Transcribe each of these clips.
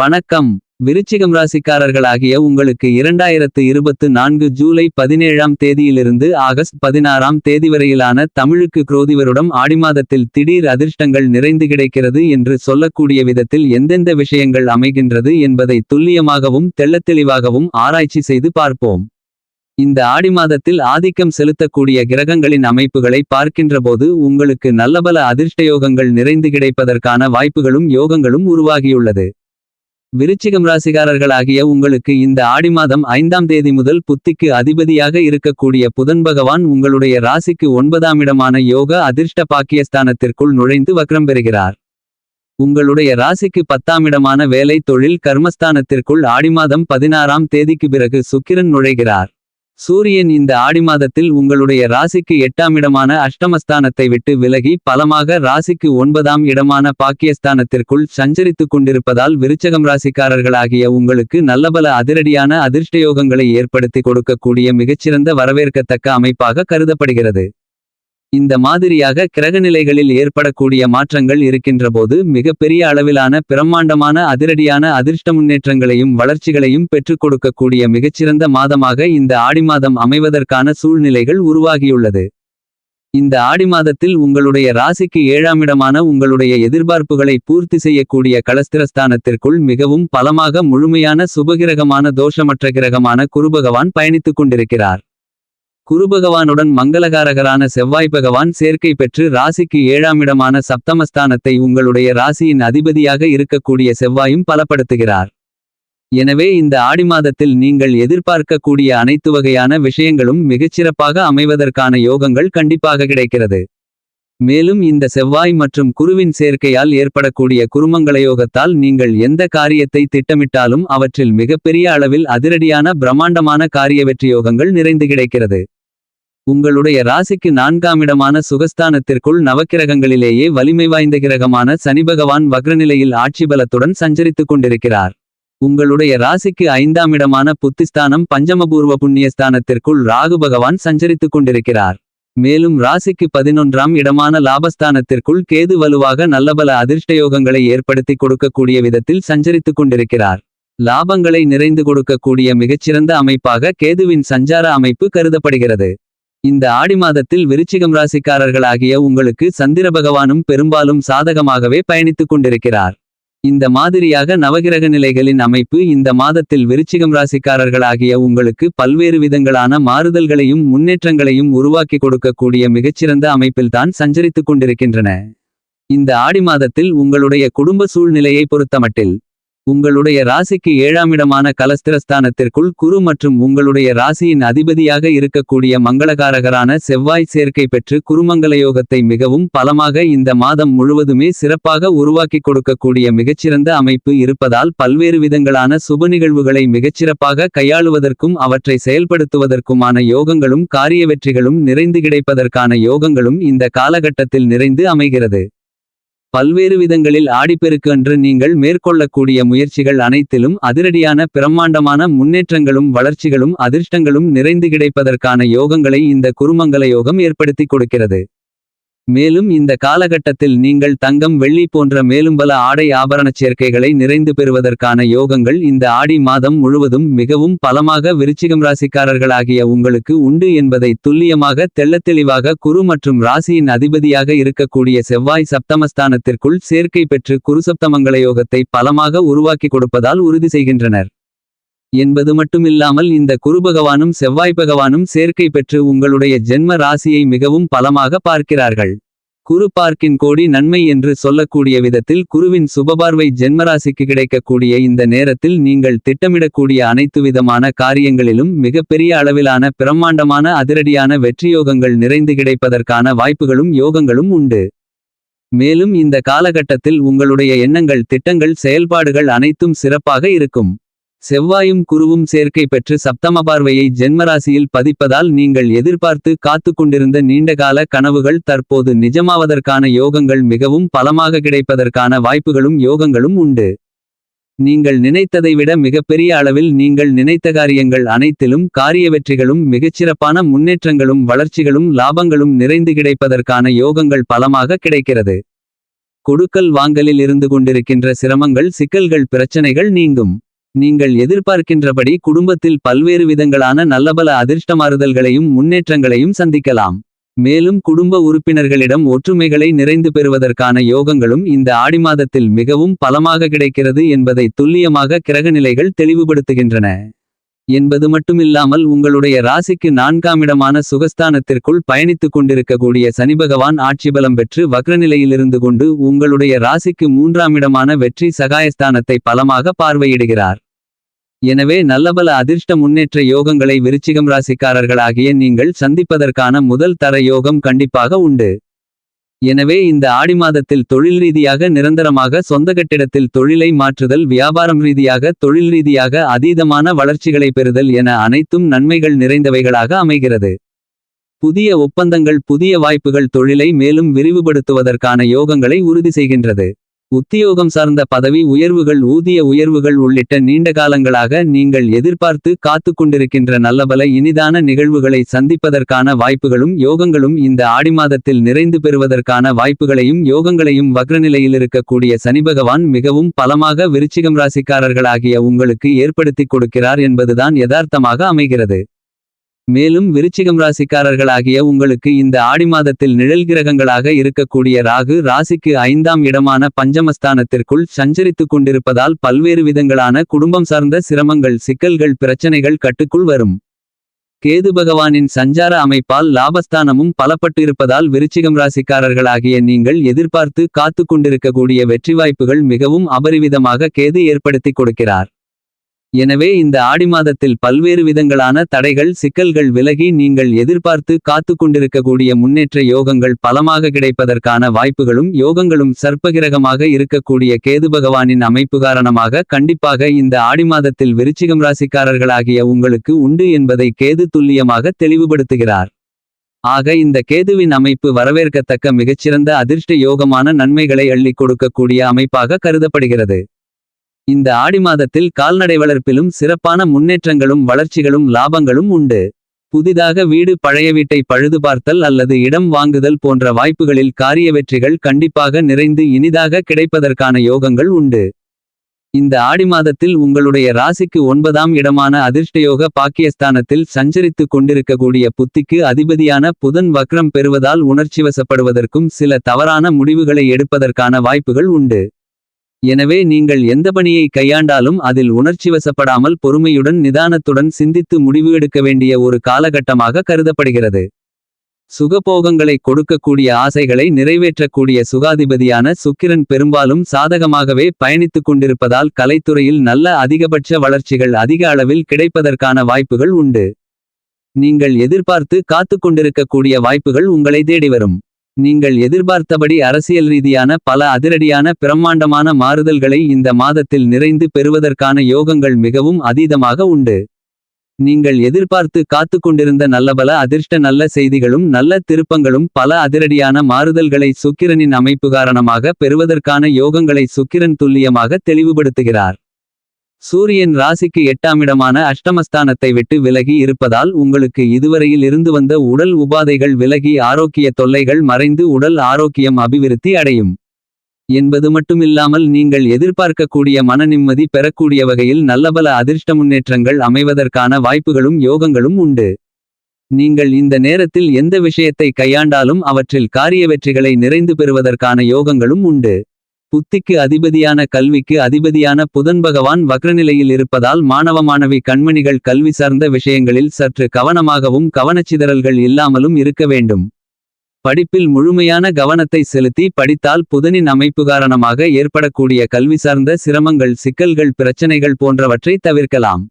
வணக்கம். விருச்சிகம் ராசிக்காரர்களாகிய உங்களுக்கு இரண்டாயிரத்து இருபத்து நான்கு ஜூலை பதினேழாம் தேதியிலிருந்து ஆகஸ்ட் பதினாறாம் தேதி வரையிலான தமிழுக்கு குரோதி வருடம் ஆடிமாதத்தில் திடீர் அதிர்ஷ்டங்கள் நிறைந்து கிடைக்கிறது என்று சொல்லக்கூடிய விதத்தில் எந்தெந்த விஷயங்கள் அமைகின்றது என்பதை துல்லியமாகவும் தெள்ளத்தெளிவாகவும் ஆராய்ச்சி செய்து பார்ப்போம். இந்த ஆடி மாதத்தில் ஆதிக்கம் செலுத்தக்கூடிய கிரகங்களின் அமைப்புகளை பார்க்கின்றபோது உங்களுக்கு நல்லபல அதிர்ஷ்டயோகங்கள் நிறைந்து கிடைப்பதற்கான வாய்ப்புகளும் யோகங்களும் உருவாகியுள்ளது. விருச்சிகம் ராசிகாரர்களாகிய உங்களுக்கு இந்த ஆடி மாதம் ஐந்தாம் தேதி முதல் புத்திக்கு அதிபதியாக இருக்கக்கூடிய புதன் பகவான் உங்களுடைய ராசிக்கு ஒன்பதாம் இடமான யோக அதிர்ஷ்ட பாக்கியஸ்தானத்திற்குள் நுழைந்து வக்ரம் பெறுகிறார். உங்களுடைய ராசிக்கு பத்தாம் இடமான வேலை தொழில் கர்மஸ்தானத்திற்குள் ஆடி மாதம் பதினாறாம் தேதிக்கு பிறகு சுக்கிரன் நுழைகிறார். சூரியன் இந்த ஆடி மாதத்தில் உங்களுடைய ராசிக்கு எட்டாம் இடமான அஷ்டமஸ்தானத்தை விட்டு விலகி பலமாக ராசிக்கு ஒன்பதாம் இடமான பாக்கியஸ்தானத்திற்குள் சஞ்சரித்துக் கொண்டிருப்பதால் விருச்சகம் ராசிக்காரர்களாகிய உங்களுக்கு நல்லபல அதிரடியான அதிர்ஷ்டயோகங்களை ஏற்படுத்தி கொடுக்கக்கூடிய மிகச்சிறந்த வரவேற்கத்தக்க அமைப்பாக கருதப்படுகிறது. இந்த மாதிரியாக கிரகநிலைகளில் ஏற்படக்கூடிய மாற்றங்கள் இருக்கின்றபோது மிகப்பெரிய அளவிலான பிரம்மாண்டமான அதிரடியான அதிர்ஷ்ட முன்னேற்றங்களையும் வளர்ச்சிகளையும் பெற்றுக் கொடுக்கக்கூடிய மிகச்சிறந்த மாதமாக இந்த ஆடி மாதம் அமைவதற்கான சூழ்நிலைகள் உருவாகியுள்ளது. இந்த ஆடி மாதத்தில் உங்களுடைய ராசிக்கு ஏழாமிடமான உங்களுடைய எதிர்பார்ப்புகளை பூர்த்தி செய்யக்கூடிய கலஸ்திரஸ்தானத்திற்குள் மிகவும் பலமாக முழுமையான சுபகிரகமான தோஷமற்ற கிரகமான குருபகவான் பயணித்துக் கொண்டிருக்கிறார். குருபகவானுடன் மங்களகாரகரான செவ்வாய் பகவான் சேர்க்கை பெற்று ராசிக்கு ஏழாமிடமான சப்தமஸ்தானத்தை உங்களுடைய ராசியின் அதிபதியாக இருக்கக்கூடிய செவ்வாயும் பலப்படுத்துகிறார். எனவே இந்த ஆடி மாதத்தில் நீங்கள் எதிர்பார்க்கக்கூடிய அனைத்து வகையான விஷயங்களும் மிகச்சிறப்பாக அமைவதற்கான யோகங்கள் கண்டிப்பாக கிடைக்கிறது. மேலும் இந்த செவ்வாய் மற்றும் குருவின் சேர்க்கையால் ஏற்படக்கூடிய குருமங்களயோகத்தால் நீங்கள் எந்த காரியத்தை திட்டமிட்டாலும் அவற்றில் மிகப்பெரிய அளவில் அதிரடியான பிரம்மாண்டமான காரிய வெற்றி யோகங்கள் நிறைந்து கிடைக்கிறது. உங்களுடைய ராசிக்கு நான்காம் இடமான சுகஸ்தானத்திற்குள் நவக்கிரகங்களிலேயே வலிமை வாய்ந்த கிரகமான சனிபகவான் வக்ரநிலையில் ஆட்சி பலத்துடன் சஞ்சரித்துக் கொண்டிருக்கிறார். உங்களுடைய ராசிக்கு ஐந்தாம் இடமான புத்திஸ்தானம் பஞ்சமபூர்வ புண்ணியஸ்தானத்திற்குள் ராகு பகவான் சஞ்சரித்துக் கொண்டிருக்கிறார். மேலும் ராசிக்கு பதினொன்றாம் இடமான லாபஸ்தானத்திற்குள் கேது வலுவாக நல்லபல அதிர்ஷ்டயோகங்களை ஏற்படுத்தி கொடுக்கக்கூடிய விதத்தில் சஞ்சரித்துக் கொண்டிருக்கிறார். லாபங்களை நிறைந்து கொடுக்கக்கூடிய மிகச்சிறந்த அமைப்பாக கேதுவின் சஞ்சார அமைப்பு கருதப்படுகிறது. இந்த ஆடி மாதத்தில் விருச்சிகம் ராசிக்காரர்களாகிய உங்களுக்கு சந்திர பகவானும் பெரும்பாலும் சாதகமாகவே பயணித்துக் கொண்டிருக்கிறார். இந்த மாதிரியாக நவகிரக நிலைகளின் அமைப்பு இந்த மாதத்தில் விருச்சிகம் ராசிக்காரர்களாகிய உங்களுக்கு பல்வேறு விதங்களான மாறுதல்களையும் முன்னேற்றங்களையும் உருவாக்கி கொடுக்கக்கூடிய மிகச்சிறந்த அமைப்பில்தான் சஞ்சரித்துக் கொண்டிருக்கின்றன. இந்த ஆடி மாதத்தில் உங்களுடைய குடும்ப சூழ்நிலையை பொறுத்தமட்டில் உங்களுடைய ராசிக்கு ஏழாமிடமான கலஸ்திரஸ்தானத்திற்குள் குரு மற்றும் உங்களுடைய ராசியின் அதிபதியாக இருக்கக்கூடிய மங்களகாரகரான செவ்வாய் சேர்க்கை பெற்று குருமங்களயோகத்தை மிகவும் பலமாக இந்த மாதம் முழுவதுமே சிறப்பாக உருவாக்கி கொடுக்கக்கூடிய மிகச்சிறந்த அமைப்பு இருப்பதால் பல்வேறு விதங்களான சுப நிகழ்வுகளை மிகச்சிறப்பாக கையாளுவதற்கும் அவற்றை செயல்படுத்துவதற்குமான யோகங்களும் காரிய வெற்றிகளும் நிறைந்து கிடைப்பதற்கான யோகங்களும் இந்த காலகட்டத்தில் நிறைந்து அமைகிறது. பல்வேறு விதங்களில் ஆடிப்பெருக்கு அன்று நீங்கள் மேற்கொள்ளக்கூடிய முயற்சிகள் அனைத்திலும் அதிரடியான பிரம்மாண்டமான முன்னேற்றங்களும் வளர்ச்சிகளும் அதிர்ஷ்டங்களும் நிறைந்து கிடைப்பதற்கான யோகங்களை இந்த குருமங்கல யோகம் ஏற்படுத்தி கொடுக்கிறது. மேலும் இந்த காலகட்டத்தில் நீங்கள் தங்கம் வெள்ளி போன்ற மேலும் பல ஆடை ஆபரணச் சேர்க்கைகளை நிறைந்து பெறுவதற்கான யோகங்கள் இந்த ஆடி மாதம் முழுவதும் மிகவும் பலமாக விருச்சிகம் ராசிக்காரர்களாகிய உங்களுக்கு உண்டு என்பதை துல்லியமாக தெள்ளத்தெளிவாக குரு மற்றும் ராசியின் அதிபதியாக இருக்கக்கூடிய செவ்வாய் சப்தமஸ்தானத்திற்குள் சேர்க்கை பெற்று குருசப்தமங்கள யோகத்தை பலமாக உருவாக்கி கொடுப்பதால் உறுதி செய்கின்றனர். என்பது மட்டுமில்லாமல் இந்த குருபகவானும் செவ்வாய் பகவானும் சேர்க்கை பெற்று உங்களுடைய ஜென்ம ராசியை மிகவும் பலமாக பார்க்கிறார்கள். குரு பார்க்கின் கோடி நன்மை என்று சொல்லக்கூடிய விதத்தில் குருவின் சுபபார்வை ஜென்மராசிக்கு கிடைக்கக்கூடிய இந்த நேரத்தில் நீங்கள் திட்டமிடக்கூடிய அனைத்து விதமான காரியங்களிலும் மிகப்பெரிய அளவிலான பிரம்மாண்டமான அதிரடியான வெற்றியோகங்கள் நிறைந்து கிடைப்பதற்கான வாய்ப்புகளும் யோகங்களும் உண்டு. மேலும் இந்த காலகட்டத்தில் உங்களுடைய எண்ணங்கள் திட்டங்கள் செயல்பாடுகள் அனைத்தும் சிறப்பாக இருக்கும். செவ்வாயும் குருவும் சேர்க்கை பெற்று சப்தம பார்வையை ஜென்மராசியில் பதிப்பதால் நீங்கள் எதிர்பார்த்து காத்து கொண்டிருந்த நீண்டகால கனவுகள் தற்போது நிஜமாவதற்கான யோகங்கள் மிகவும் பலமாக கிடைப்பதற்கான வாய்ப்புகளும் யோகங்களும் உண்டு நீங்கள் நினைத்ததை விட மிகப்பெரிய அளவில் நீங்கள் நினைத்த காரியங்கள் அனைத்திலும் காரிய வெற்றிகளும் மிகச்சிறப்பான முன்னேற்றங்களும் வளர்ச்சிகளும் லாபங்களும் நிறைந்து கிடைப்பதற்கான யோகங்கள் பலமாக கிடைக்கிறது கொடுக்கல் வாங்கலில் இருந்து கொண்டிருக்கின்ற சிரமங்கள் சிக்கல்கள் பிரச்சனைகள் நீங்கும். நீங்கள் எதிர்பார்க்கின்றபடி குடும்பத்தில் பல்வேறு விதங்களான நல்லபல அதிர்ஷ்டமாறுதல்களையும் முன்னேற்றங்களையும் சந்திக்கலாம். மேலும் குடும்ப உறுப்பினர்களிடம் ஒற்றுமைகளை நிறைந்து பெறுவதற்கான யோகங்களும் இந்த ஆடி மாதத்தில் மிகவும் பலமாக கிடைக்கிறது என்பதை துல்லியமாக கிரகநிலைகள் தெளிவுபடுத்துகின்றன. என்பது மட்டுமில்லாமல் உங்களுடைய ராசிக்கு நான்காமிடமான சுகஸ்தானத்திற்குள் பயணித்துக் கொண்டிருக்கக்கூடிய சனிபகவான் ஆட்சிபலம் பெற்று வக்ரநிலையிலிருந்து கொண்டு உங்களுடைய ராசிக்கு மூன்றாமிடமான வெற்றி சகாயஸ்தானத்தை பலமாக பார்வையிடுகிறார். எனவே நல்லபல அதிர்ஷ்ட முன்னேற்ற யோகங்களை விருச்சிகம் ராசிக்காரர்களாகிய நீங்கள் சந்திப்பதற்கான முதல் தர யோகம் கண்டிப்பாக உண்டு. எனவே இந்த ஆடிமாதத்தில் தொழில் ரீதியாக நிரந்தரமாக சொந்த கட்டிடத்தில் தொழிலை மாற்றுதல் வியாபாரம் ரீதியாக தொழில் ரீதியாக அதீதமான வளர்ச்சிகளை பெறுதல் என அனைத்தும் நன்மைகள் நிறைந்தவைகளாக அமைகிறது. புதிய ஒப்பந்தங்கள் புதிய வாய்ப்புகள் தொழிலை மேலும் விரிவுபடுத்துவதற்கான யோகங்களை உறுதி செய்கின்றது. உத்தியோகம் சார்ந்த பதவி உயர்வுகள் ஊதிய உயர்வுகள் உள்ளிட்ட நீண்ட காலங்களாக நீங்கள் எதிர்பார்த்து காத்து கொண்டிருக்கின்ற நல்லபல இனிதான நிகழ்வுகளை சந்திப்பதற்கான வாய்ப்புகளும் யோகங்களும் இந்த ஆடி மாதத்தில் நிறைந்து பெறுவதற்கான வாய்ப்புகளையும் யோகங்களையும் வக்ரநிலையில் இருக்கக்கூடிய சனிபகவான் மிகவும் பலமாக விருச்சிகம் ராசிக்காரர்களாகிய உங்களுக்கு ஏற்படுத்திக் கொடுக்கிறார் என்பதுதான் யதார்த்தமாக அமைகிறது. மேலும் விருச்சிகம் ராசிக்காரர்களாகிய உங்களுக்கு இந்த ஆடிமாதத்தில் நிழல் கிரகங்களாக இருக்கக்கூடிய ராகு ராசிக்கு ஐந்தாம் இடமான பஞ்சமஸ்தானத்திற்குள் சஞ்சரித்துக் கொண்டிருப்பதால் பல்வேறு விதங்களான குடும்பம் சார்ந்த சிரமங்கள் சிக்கல்கள் பிரச்சனைகள் கட்டுக்குள் வரும். கேது பகவானின் சஞ்சார அமைப்பால் லாபஸ்தானமும் பலப்பட்டு இருப்பதால் விருச்சிகம் ராசிக்காரர்களாகிய நீங்கள் எதிர்பார்த்து காத்துக் கொண்டிருக்கக்கூடிய வெற்றி வாய்ப்புகள் மிகவும் அபரிவிதமாக கேது ஏற்படுத்திக் கொடுக்கிறார். எனவே இந்த ஆடி மாதத்தில் பல்வேறு விதங்களான தடைகள் சிக்கல்கள் விலகி நீங்கள் எதிர்பார்த்து காத்துக் கொண்டிருக்கக்கூடிய முன்னேற்ற யோகங்கள் பலமாக கிடைப்பதற்கான வாய்ப்புகளும் யோகங்களும் சர்ப்பகிரகமாக இருக்கக்கூடிய கேது பகவானின் அமைப்பு காரணமாக கண்டிப்பாக இந்த ஆடி மாதத்தில் விருச்சிகம் ராசிக்காரர்களாகிய உங்களுக்கு உண்டு என்பதை கேது துல்லியமாக தெளிவுபடுத்துகிறார். ஆக இந்த கேதுவின் அமைப்பு வரவேற்கத்தக்க மிகச்சிறந்த அதிர்ஷ்ட யோகமான நன்மைகளை அள்ளிக் கொடுக்கக்கூடிய அமைப்பாக கருதப்படுகிறது. இந்த ஆடி மாதத்தில் கால்நடை வளர்ப்பிலும் சிறப்பான முன்னேற்றங்களும் வளர்ச்சிகளும் லாபங்களும் உண்டு. புதிதாக வீடு பழைய வீட்டை பழுது பார்த்தல் அல்லது இடம் வாங்குதல் போன்ற வாய்ப்புகளில் காரிய வெற்றிகள் கண்டிப்பாக நிறைந்து இனிதாக கிடைப்பதற்கான யோகங்கள் உண்டு. இந்த ஆடி மாதத்தில் உங்களுடைய ராசிக்கு ஒன்பதாம் இடமான அதிர்ஷ்டயோக பாக்கியஸ்தானத்தில் சஞ்சரித்துக் கொண்டிருக்கக்கூடிய புத்திக்கு அதிபதியான புதன் வக்ரம் பெறுவதால் உணர்ச்சிவசப்படுவதற்கும் சில தவறான முடிவுகளை எடுப்பதற்கான வாய்ப்புகள் உண்டு. எனவே நீங்கள் எந்த பணியை கையாண்டாலும் அதில் உணர்ச்சிவசப்படாமல் பொறுமையுடன் நிதானத்துடன் சிந்தித்து முடிவு எடுக்க வேண்டிய ஒரு காலகட்டமாக கருதப்படுகிறது. சுகபோகங்களை கொடுக்கக்கூடிய ஆசைகளை நிறைவேற்றக்கூடிய சுகாதிபதியான சுக்கிரன் பெரும்பாலும் சாதகமாகவே பயணித்துக் கொண்டிருப்பதால் கலைத்துறையில் நல்ல அதிகபட்ச வளர்ச்சிகள் அதிக அளவில் கிடைப்பதற்கான வாய்ப்புகள் உண்டு. நீங்கள் எதிர்பார்த்து காத்துக் கொண்டிருக்கக்கூடிய வாய்ப்புகள் உங்களை தேடி வரும். நீங்கள் எதிர்பார்த்தபடி அரசியல் ரீதியான பல அதிரடியான பிரம்மாண்டமான மாறுதல்களை இந்த மாதத்தில் நிறைந்து பெறுவதற்கான யோகங்கள் மிகவும் அதீதமாக உண்டு. நீங்கள் எதிர்பார்த்து காத்துக் கொண்டிருந்த நல்லபல அதிர்ஷ்ட நல்ல செய்திகளும் நல்ல திருப்பங்களும் பல அதிரடியான மாறுதல்களை சுக்கிரனின் அமைப்பு காரணமாக பெறுவதற்கான யோகங்களை சுக்கிரன் துல்லியமாக தெளிவுபடுத்துகிறார். சூரியன் ராசிக்கு எட்டாமிடமான அஷ்டமஸ்தானத்தை விட்டு விலகி இருப்பதால் உங்களுக்கு இதுவரையில் இருந்து வந்த உடல் உபாதைகள் விலகி ஆரோக்கிய தொல்லைகள் மறைந்து உடல் ஆரோக்கியம் அபிவிருத்தி அடையும். என்பது மட்டுமில்லாமல் நீங்கள் எதிர்பார்க்கக்கூடிய மன நிம்மதி பெறக்கூடிய வகையில் நல்லபல அதிர்ஷ்ட முன்னேற்றங்கள் அமைவதற்கான வாய்ப்புகளும் யோகங்களும் உண்டு. நீங்கள் இந்த நேரத்தில் எந்த விஷயத்தை கையாண்டாலும் அவற்றில் காரிய வெற்றிகளை நிறைந்து பெறுவதற்கான யோகங்களும் உண்டு. புத்திக்கு அதிபதியான கல்விக்கு அதிபதியான புதன் பகவான் வக்ரநிலையில் இருப்பதால் மாணவ மாணவி கண்மணிகள் கல்வி சார்ந்த விஷயங்களில் சற்று கவனமாகவும் கவனச்சிதறல்கள் இல்லாமலும் இருக்க வேண்டும். படிப்பில் முழுமையான கவனத்தை செலுத்தி படித்தால் புதனின் அமைப்பு காரணமாக ஏற்படக்கூடிய கல்வி சார்ந்த சிரமங்கள் சிக்கல்கள் பிரச்சனைகள் போன்றவற்றை தவிர்க்கலாம்.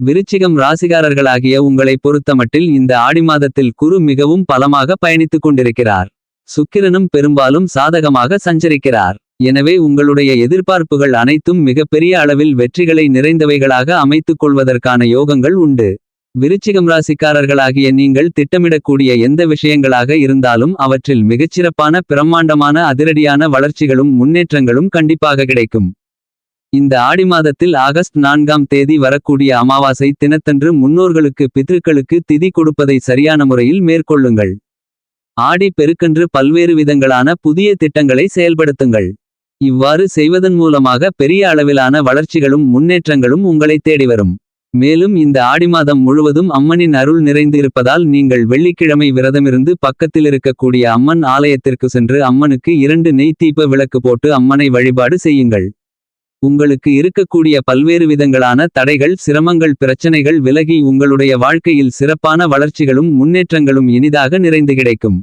விருச்சிகம் ராசிகாரர்களாகிய உங்களை பொறுத்தமட்டில் இந்த ஆடி மாதத்தில் குரு மிகவும் பலமாக பயணித்துக் கொண்டிருக்கிறார். சுக்கிரனும் பெரும்பாலும் சாதகமாக சஞ்சரிக்கிறார். எனவே உங்களுடைய எதிர்பார்ப்புகள் அனைத்தும் மிகப்பெரிய அளவில் வெற்றிகளை நிறைந்தவைகளாக அமைத்துக் கொள்வதற்கான யோகங்கள் உண்டு. விருச்சிகம் ராசிக்காரர்களாகிய நீங்கள் திட்டமிடக்கூடிய எந்த விஷயங்களாக இருந்தாலும் அவற்றில் மிகச்சிறப்பான பிரம்மாண்டமான அதிரடியான வளர்ச்சிகளும் முன்னேற்றங்களும் கண்டிப்பாக கிடைக்கும். இந்த ஆடி மாதத்தில் ஆகஸ்ட் நான்காம் தேதி வரக்கூடிய அமாவாசை தினத்தன்று முன்னோர்களுக்கு பித்ருக்களுக்கு திதி கொடுப்பதை சரியான முறையில் மேற்கொள்ளுங்கள். ஆடி பெருக்கன்று பல்வேறு விதங்களான புதிய திட்டங்களை செயல்படுத்துங்கள். இவ்வாறு செய்வதன் மூலமாக பெரிய அளவிலான வளர்ச்சிகளும் முன்னேற்றங்களும் உங்களை தேடி வரும். மேலும் இந்த ஆடி மாதம் முழுவதும் அம்மனின் அருள் நிறைந்து இருப்பதால் நீங்கள் வெள்ளிக்கிழமை விரதமிருந்து பக்கத்திலிருக்கக்கூடிய அம்மன் ஆலயத்திற்கு சென்று அம்மனுக்கு இரண்டு நெய் தீப விளக்கு போட்டு அம்மனை வழிபாடு செய்யுங்கள். உங்களுக்கு இருக்கக்கூடிய பல்வேறு விதங்களான தடைகள் சிரமங்கள் பிரச்சனைகள் விலகி உங்களுடைய வாழ்க்கையில் சிறப்பான வளர்ச்சிகளும் முன்னேற்றங்களும் இனிதாக நிறைந்து கிடைக்கும்.